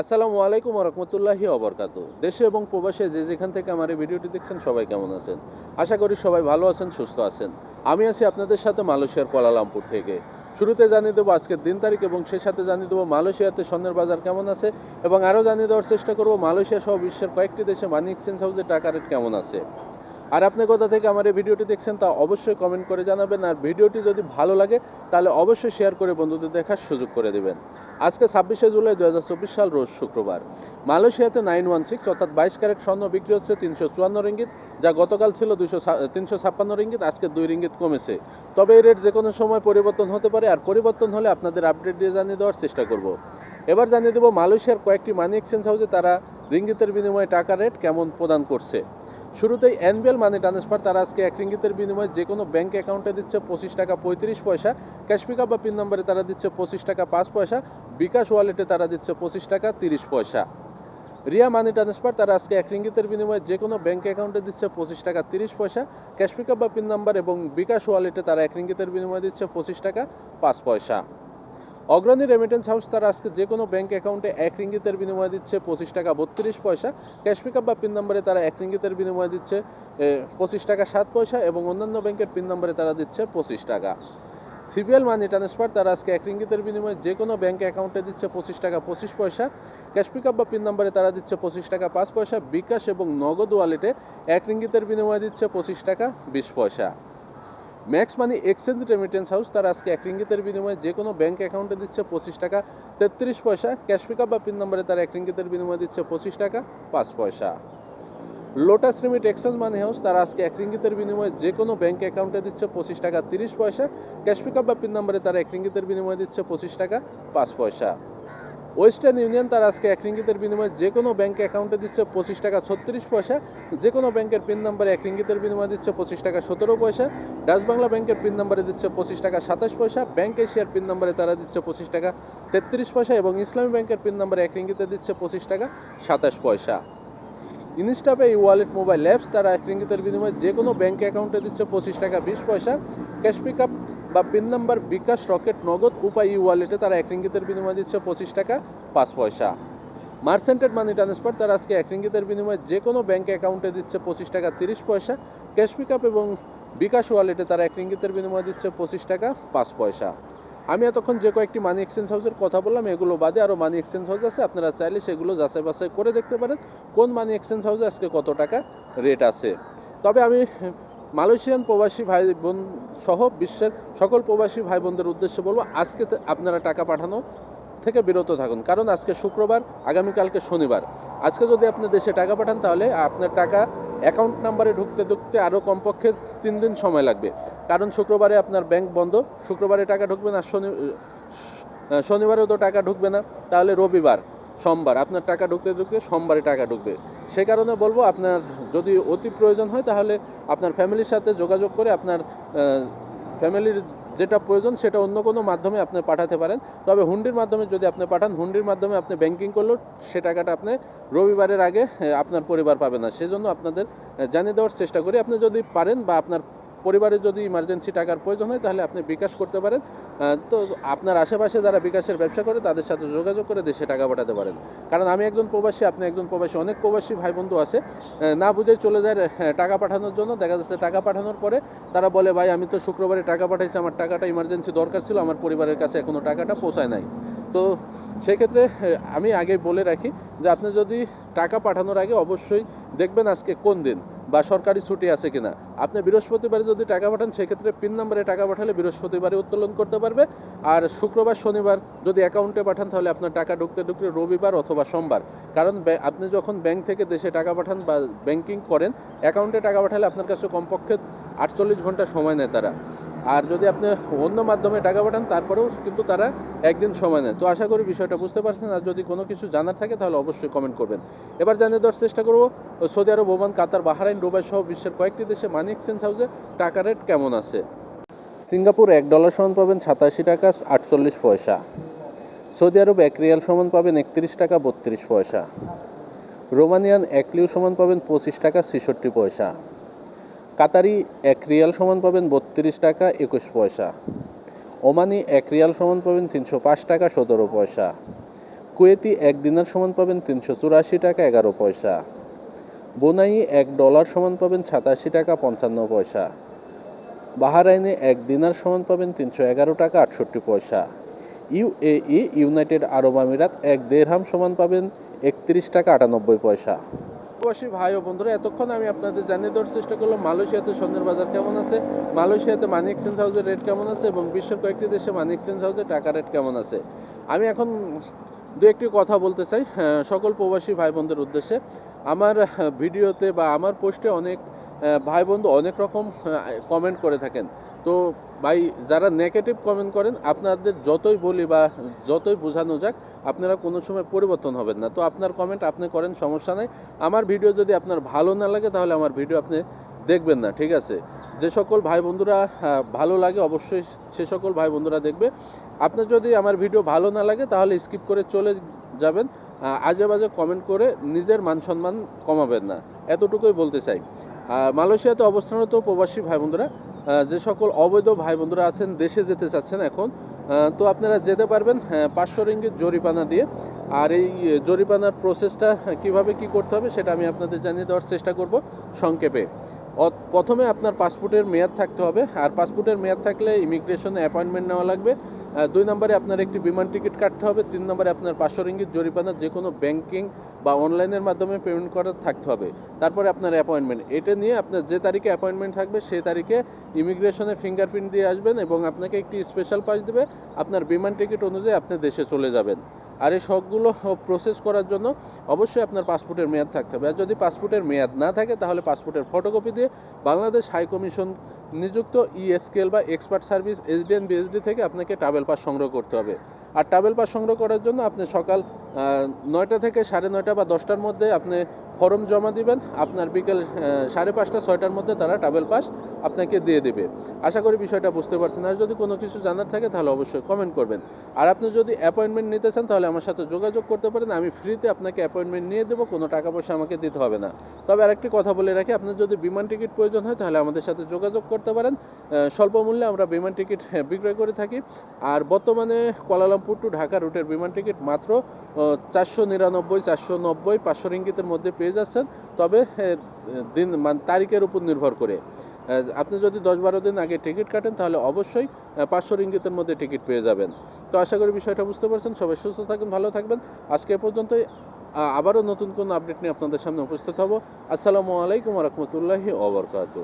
আসসালামু আলাইকুম রহমতুল্লাহি অবরকাত দেশে এবং প্রবাসে যে যেখান থেকে আমার এই ভিডিওটি দেখছেন, সবাই কেমন আছেন? আশা করি সবাই ভালো আছেন, সুস্থ আছেন। আমি আছি আপনাদের সাথে মালয়েশিয়ার কোয়ালালামপুর থেকে। শুরুতে জানিয়ে দেবো আজকের দিন তারিখ এবং সেই সাথে জানিয়ে দেবো মালয়েশিয়াতে স্বর্ণের বাজার কেমন আছে এবং আরও জানিয়ে দেওয়ার চেষ্টা করব মালয়েশিয়া সহ বিশ্বের কয়েকটি দেশে মানি এক্সচেঞ্জ হাউসে টাকা রেট কেমন আছে। আর আপনি কোথা থেকে আমার এই ভিডিওটি দেখছেন তা অবশ্যই কমেন্ট করে জানাবেন। আর ভিডিওটি যদি ভালো লাগে, তাহলে অবশ্যই শেয়ার করে বন্ধুদের দেখার সুযোগ করে দেবেন। আজকে ছাব্বিশে জুলাই দু হাজার চব্বিশ সাল, রোজ শুক্রবার। মালয়েশিয়াতে নাইন ওয়ান সিক্স অর্থাৎ বাইশ ক্যারেট স্বর্ণ বিক্রি হচ্ছে তিনশো চুয়ান্ন রিঙ্গিত, যা গতকাল ছিল দুশো তিনশো ছাপ্পান্ন রিঙ্গিত, আজকে দুই রিঙ্গিত কমেছে। তবে এই রেট যে কোনো সময় পরিবর্তন হতে পারে, আর পরিবর্তন হলে আপনাদের আপডেট দিয়ে জানিয়ে দেওয়ার চেষ্টা করব। এবার জানিয়ে দেবো মালয়েশিয়ার কয়েকটি মানি এক্সচেঞ্জ হাউসে তারা রিঙ্গিতের বিনিময়ে টাকা রেট কেমন প্রদান করছে। শুরুতেই এনবিএল মানি ট্রান্সফার, তারা আজকে এক রিঙ্গিতের বিনিময়ে যে কোনো ব্যাংক অ্যাকাউন্টে দিচ্ছে পঁচিশ টাকা পঁয়ত্রিশ পয়সা। ক্যাশ পিকআপ বা পিন নম্বরে তারা দিচ্ছে পঁচিশ টাকা পাঁচ পয়সা। বিকাশ ওয়ালেটে তারা দিচ্ছে পঁচিশ টাকা তিরিশ পয়সা। রিয়া মানি ট্রান্সফার, তারা আজকে এক রিঙ্গিতের বিনিময়ে যে কোনো ব্যাঙ্ক অ্যাকাউন্টে দিচ্ছে পঁচিশ টাকা তিরিশ পয়সা। ক্যাশ পিকআপ বা পিন নাম্বার এবং বিকাশ ওয়ালেটে তারা এক রিঙ্গিতের বিনিময়ে দিচ্ছে পঁচিশ টাকা পাঁচ পয়সা। অগ্রণী রেমিটেন্স হাউস তারা আজকে যে কোনো ব্যাংক অ্যাকাউন্টে এক রিঙ্গিতের বিনিময়ে দিচ্ছে, পঁচিশ টাকা বত্রিশ পয়সা। ক্যাশ পিকআপ বা পিন নম্বরে তারা এক রিঙ্গিতের বিনিময়ে দিচ্ছে পঁচিশ টাকা সাত পয়সা এবং অন্যান্য ব্যাংকের পিন নম্বরে তারা দিচ্ছে পঁচিশ টাকা। সিবিএল মানি ট্রান্সফার তারা আজকে এক রিঙ্গিতের বিনিময়ে যে কোনো ব্যাংক অ্যাকাউন্টে দিচ্ছে পঁচিশ টাকা পঁচিশ পয়সা। ক্যাশ পিকআপ বা পিন নম্বরে তারা দিচ্ছে পঁচিশ টাকা পাঁচ পয়সা। বিকাশ এবং নগদ ওয়ালেটে এক রিঙ্গিতের বিনিময়ে দিচ্ছে পঁচিশ টাকা বিশ পয়সা। Max Money Exchange remittance house তারা আজকে এক রিঙ্গিতের বিনিময়ে যে কোনো ব্যাংক অ্যাকাউন্টে দিচ্ছে পঁচিশ টাকা, তেত্রিশ পয়সা। ক্যাশ পিকআপ বা পিন নম্বরে তারা এক রিঙ্গিতের বিনিময়ে দিচ্ছে পঁচিশ টাকা, পাঁচ পয়সা। Lotus Remit Exchange Money House তারা আজকে এক রিঙ্গিতের বিনিময়ে যে কোনো ব্যাংক অ্যাকাউন্টে দিচ্ছে পঁচিশ টাকা, তিরিশ পয়সা। ক্যাশ পিকআপ বা পিন নম্বরে তারা এক রিঙ্গিতের বিনিময়ে দিচ্ছে পঁচিশ টাকা, পাঁচ পয়সা। ওয়েস্টার্ন ইউনিয়ন তারা আজকে এক রিঙ্গিতের বিনিময়ে যে কোনো ব্যাংক অ্যাকাউন্টে দিচ্ছে পঁচিশ টাকা ছত্রিশ পয়সা, যে কোনো ব্যাংকের পিন নাম্বারে এক রিঙ্গিতের বিনিময়ে দিচ্ছে পঁচিশ টাকা সতেরো পয়সা, ডাচ বাংলা ব্যাংকের পিন নাম্বারে দিচ্ছে পঁচিশ টাকা সাতাশ পয়সা, ব্যাংক এশিয়ার পিন নাম্বারে তারা দিচ্ছে পঁচিশ টাকা তেত্রিশ পয়সা এবং ইসলামী ব্যাংকের পিন নাম্বারে এক রিঙ্গিতে দিচ্ছে পঁচিশ টাকা সাতাশ পয়সা। ইনস্টাপে এই ওয়ালেট মোবাইল অ্যাপস তারা এক রিঙ্গিতের বিনিময়ে যে কোনো ব্যাংক অ্যাকাউন্টে দিচ্ছে পঁচিশ টাকা বিশ পয়সা ক্যাশ পিকআপ বা pin number bKash Rocket Nagad উপায় ই ওয়ালেটে তারা এক রিঙ্গিতের বিনিময়ে দিচ্ছে পঁচিশ টাকা, পাঁচ পয়সা। মার্সেন্টেড মানি ট্রান্সফার তারা আজকে এক রিঙ্গিতের বিনিময়ে যে কোনো ব্যাংক অ্যাকাউন্টে দিচ্ছে পঁচিশ টাকা, তিরিশ পয়সা। ক্যাশ পিকআপ এবং বিকাশ ওয়ালেটে তারা এক রিঙ্গিতের বিনিময়ে দিচ্ছে পঁচিশ টাকা, পাঁচ পয়সা। আমি এতক্ষণ যে কয়েকটি মানি এক্সচেঞ্জ হাউসের কথা বললাম, এগুলো বাদে আরও মানি এক্সচেঞ্জ হাউস আছে, আপনারা চাইলে সেগুলো যাচাই বাছাই করে দেখতে পারেন, কোন মানি এক্সচেঞ্জ হাউসে আজকে কত টাকা রেট আছে। তবে আমি মালয়েশিয়ান প্রবাসী ভাই বোন সহ বিশ্বের সকল প্রবাসী ভাই বোনদের উদ্দেশ্যে বলব, আজকে আপনারা টাকা পাঠানো থেকে বিরত থাকুন। কারণ আজকে শুক্রবার আগামীকালকে শনিবার। আজকে যদি আপনি দেশে টাকা পাঠান তাহলে আপনার টাকা অ্যাকাউন্ট নাম্বারে ঢুকতে ঢুকতে আরও কমপক্ষে তিন দিন সময় লাগবে। কারণ শুক্রবারে আপনার ব্যাংক বন্ধ, শুক্রবারে টাকা ঢুকবে না, শনি শনিবারেও তো টাকা ঢুকবে না, তাহলে রবিবার, সোমবার। আপনার টাকা ঢুকতে ঢুকতে সোমবারে টাকা ঢুকবে। সে কারণে বলব আপনার যদি অতি প্রয়োজন হয় তাহলে আপনার ফ্যামিলির সাথে যোগাযোগ করে আপনার ফ্যামিলির যেটা প্রয়োজন সেটা অন্য কোনো মাধ্যমে আপনি পাঠাতে পারেন। তবে হুন্ডির মাধ্যমে যদি আপনি পাঠান, হুন্ডির মাধ্যমে আপনি ব্যাংকিং করলেও সে টাকাটা আপনি রবিবারের আগে আপনার পরিবার পাবে না। সেজন্য আপনাদের জানিয়ে দেওয়ার চেষ্টা করি। আপনি যদি পারেন বা আপনার পরিবারের যদি ইমার্জেন্সি টাকার প্রয়োজন হয়, তাহলে আপনি বিকাশ করতে পারেন। তো আপনার আশেপাশে যারা বিকাশের ব্যবসা করে, তাদের সাথে যোগাযোগ করে দেশে টাকা পাঠাতে পারেন। কারণ আমি একজন প্রবাসী, আপনি একজন প্রবাসী, অনেক প্রবাসী ভাই বন্ধু আছে না বুঝে চলে যায় টাকা পাঠানোর জন্য। দেখা যাচ্ছে টাকা পাঠানোর পরে তারা বলে, ভাই, আমি তো শুক্রবারে টাকা পাঠাইছি, আমার টাকাটা ইমার্জেন্সি দরকার ছিল, আমার পরিবারের কাছে এখনও টাকাটা পৌঁছায় নাই। তো সেক্ষেত্রে আমি আগে বলে রাখি যে, আপনি যদি টাকা পাঠানোর আগে অবশ্যই দেখবেন আজকে কোন দিন। বা সরকারি ছুটি আছে কিনা। আপনি বৃহস্পতিবারে যদি টাকা পাঠান, সেক্ষেত্রে পিন নাম্বারে টাকা পাঠালে বৃহস্পতিবারে উত্তোলন করতে পারবে। আর শুক্রবার, শনিবার যদি অ্যাকাউন্টে পাঠান, তাহলে আপনার টাকা ঢুকতে ঢুকতে রবিবার অথবা সোমবার। কারণ আপনি যখন ব্যাংক থেকে দেশে টাকা পাঠান বা ব্যাংকিং করেন, অ্যাকাউন্টে টাকা পাঠালে আপনার কাছে কমপক্ষে আটচল্লিশ ঘণ্টা সময় নেয় তারা। আর যদি আপনি অন্য মাধ্যমে টাকা পাঠান, তারপরেও কিন্তু তারা একদিন সময় নেয়। তো আশা করি বিষয়টা বুঝতে পারছেন। আর যদি কোনো কিছু জানার থাকে, তাহলে অবশ্যই কমেন্ট করবেন। এবার জানিয়ে দেওয়ার চেষ্টা করব, Saudi Arab, Oman, Qatar, Bahrain, Dubai সহ বিশ্বের কয়েকটি দেশে মানি এক্সচেঞ্জ হাউসে টাকা রেট কেমন আছে? সিঙ্গাপুর এক ডলার সমান পাবেন সাতাশি টাকা আটচল্লিশ পয়সা। সৌদি আরব এক রিয়াল সমান পাবেন একত্রিশ টাকা বত্রিশ পয়সা। রোমানিয়ান এক লিউ সমান পাবেন পঁচিশ টাকা ছেষট্টি পয়সা। কাতারি এক রিয়াল সমান পাবেন বত্রিশ টাকা একুশ পয়সা। ওমানি এক রিয়াল সমান পাবেন তিনশো পাঁচ টাকা সতেরো পয়সা। কুয়েতি এক দিনার সমান পাবেন তিনশো চুরাশি টাকা এগারো পয়সা। বোনাই এক ডলার সমান পাবেন সাতাশি টাকা পঞ্চান্ন পয়সা। বাহারাইনে এক দিনার সমান পাবেন তিনশো এগারো টাকা আটষট্টি পয়সা। ইউএই ইউনাইটেড আরব আমিরাত এক দেড়হাম সমান পাবেন একত্রিশ টাকা আটানব্বই পয়সা। প্রবাসী ভাই ও বন্ধুরা, এতক্ষণ আমি আপনাদের জানিয়ে দেওয়ার চেষ্টা করলাম, মালয়েশিয়াতে স্বর্ণের বাজার কেমন আছে? মালয়েশিয়াতে মানি এক্সচেঞ্জ হাউসের রেট কেমন আছে? এবং বিশ্বের কয়েকটি দেশে মানি এক্সচেঞ্জ হাউসে টাকা রেট কেমন আছে? আমি এখন দু একটি কথা বলতে চাই। সকল প্রবাসী ভাই বোনদের উদ্দেশ্যে। আমার ভিডিওতে বা আমার পোস্টে অনেক ভাই বন্ধু অনেক রকম কমেন্ট করে থাকেন। তো ভাই, যারা নেগেটিভ কমেন্ট করেন, আপনাদের যতই বলি বা যতই বোঝানো যাক, আপনারা কোনো সময় পরিবর্তন হবেন না। তো আপনার কমেন্ট আপনি করেন, সমস্যা নাই। আমার ভিডিও যদি আপনার ভালো না লাগে, তাহলে আমার ভিডিও আপনি দেখবেন না, ঠিক আছে? যে সকল ভাই বন্ধুরা ভালো লাগে অবশ্যই সে সকল ভাই বন্ধুরা দেখবে। আপনার যদি আমার ভিডিও ভালো না লাগে, তাহলে স্কিপ করে চলে যাবেন আজে বাজে কমেন্ট করে নিজের মান সম্মান কমাবেন না। এতটুকুই বলতে চাই। মালয়েশিয়াতে অবস্থানরত প্রবাসী ভাই বন্ধুরা যে সকল অবৈধ ভাই বন্ধুরা আছেন, দেশে যেতে চাচ্ছেন এখন তো আপনারা যেতে পারবেন পাঁচশো রিঙ্গিত জরিপানা দিয়ে। আর এই জরিপানার প্রসেসটা কীভাবে কি করতে হবে, সেটা আমি আপনাদের জানিয়ে দেওয়ার চেষ্টা করব সংক্ষেপে। প্রথমে আপনার পাসপোর্টের মেয়াদ থাকতে হবে, আর পাসপোর্টের মেয়াদ থাকলে ইমিগ্রেশনে অ্যাপয়েন্টমেন্ট নেওয়া লাগবে। দুই নম্বরে আপনার একটি বিমান টিকিট কাটতে হবে, তিন নম্বরে আপনার পাঁচশো রিঙ্গিত জরিপানা যে কোনো ব্যাংকিং বা অনলাইনের মাধ্যমে পেমেন্ট করা থাকতে হবে। তারপরে আপনার অ্যাপয়েন্টমেন্ট এটা নিয়ে আপনার যে তারিখে অ্যাপয়েন্টমেন্ট থাকবে সেই তারিখে ইমিগ্রেশনে ফিঙ্গারপ্রিন্ট দিয়ে আসবেন এবং আপনাকে একটি স্পেশাল পাস দেবে। আপনার বিমান টিকিট অনুযায়ী আপনি দেশে চলে যাবেন। আর এই শখগুলো প্রসেস করার জন্য অবশ্যই আপনার পাসপোর্টের মেয়াদ থাকতে হবে। আর যদি পাসপোর্টের মেয়াদ না থাকে, তাহলে পাসপোর্টের ফটোকপি দিয়ে বাংলাদেশ হাই কমিশন নিযুক্ত ইএসকেল বা এক্সপার্ট সার্ভিস এসডিএন বিএসডি থেকে আপনাকে ট্রাভেল পাস সংগ্রহ করতে হবে। আর ট্রাভেল পাস সংগ্রহ করার জন্য আপনি সকাল নয়টা থেকে সাড়ে নয়টা বা দশটার মধ্যে আপনি ফর্ম জমা দিবেন। আপনার বিকেল সাড়ে পাঁচটা, ছয়টার মধ্যে তারা ট্রাভেল পাস আপনাকে দিয়ে দেবে। আশা করি বিষয়টা বুঝতে পারছেন। আর যদি কোনো কিছু জানার থাকে, তাহলে অবশ্যই কমেন্ট করবেন। আর আপনি যদি অ্যাপয়েন্টমেন্ট নিতে চান, তাহলে আমার সাথে যোগাযোগ করতে পারেন আমি ফ্রিতে আপনাকে অ্যাপয়েন্টমেন্ট নিয়ে দেবো কোনো টাকা পয়সা আমাকে দিতে হবে না। তবে আরেকটি কথা বলে রাখি আপনার যদি বিমান টিকিট প্রয়োজন হয় তাহলে আমাদের সাথে যোগাযোগ করতে পারেন। স্বল্প মূল্যে আমরা বিমান টিকিট হ্যাঁ, বিক্রয় করে থাকি। আর বর্তমানে কুয়ালালামপুর টু ঢাকা রুটের বিমান টিকিট মাত্র চারশো নিরানব্বই চারশো নব্বই পাঁচশো রিঙ্গিতের মধ্যে পেয়ে যাচ্ছেন। তবে আহ, দিন মানে তারিখের উপর নির্ভর করে। আপনি যদি দশ বারো দিন আগে টিকিট কাটেন, তাহলে অবশ্যই পাঁচশো রিঙ্গিতের মধ্যে টিকিট পেয়ে যাবেন। তো আশা করি বিষয়টা বুঝতে পারছেন। সবাই সুস্থ থাকবেন ভালো থাকবেন। আজকে পর্যন্তই। আবারও নতুন কোনো আপডেট নিয়ে আপনাদের সামনে উপস্থিত হব। আসসালামু আলাইকুম রহমতুল্লাহি ওবরকাতু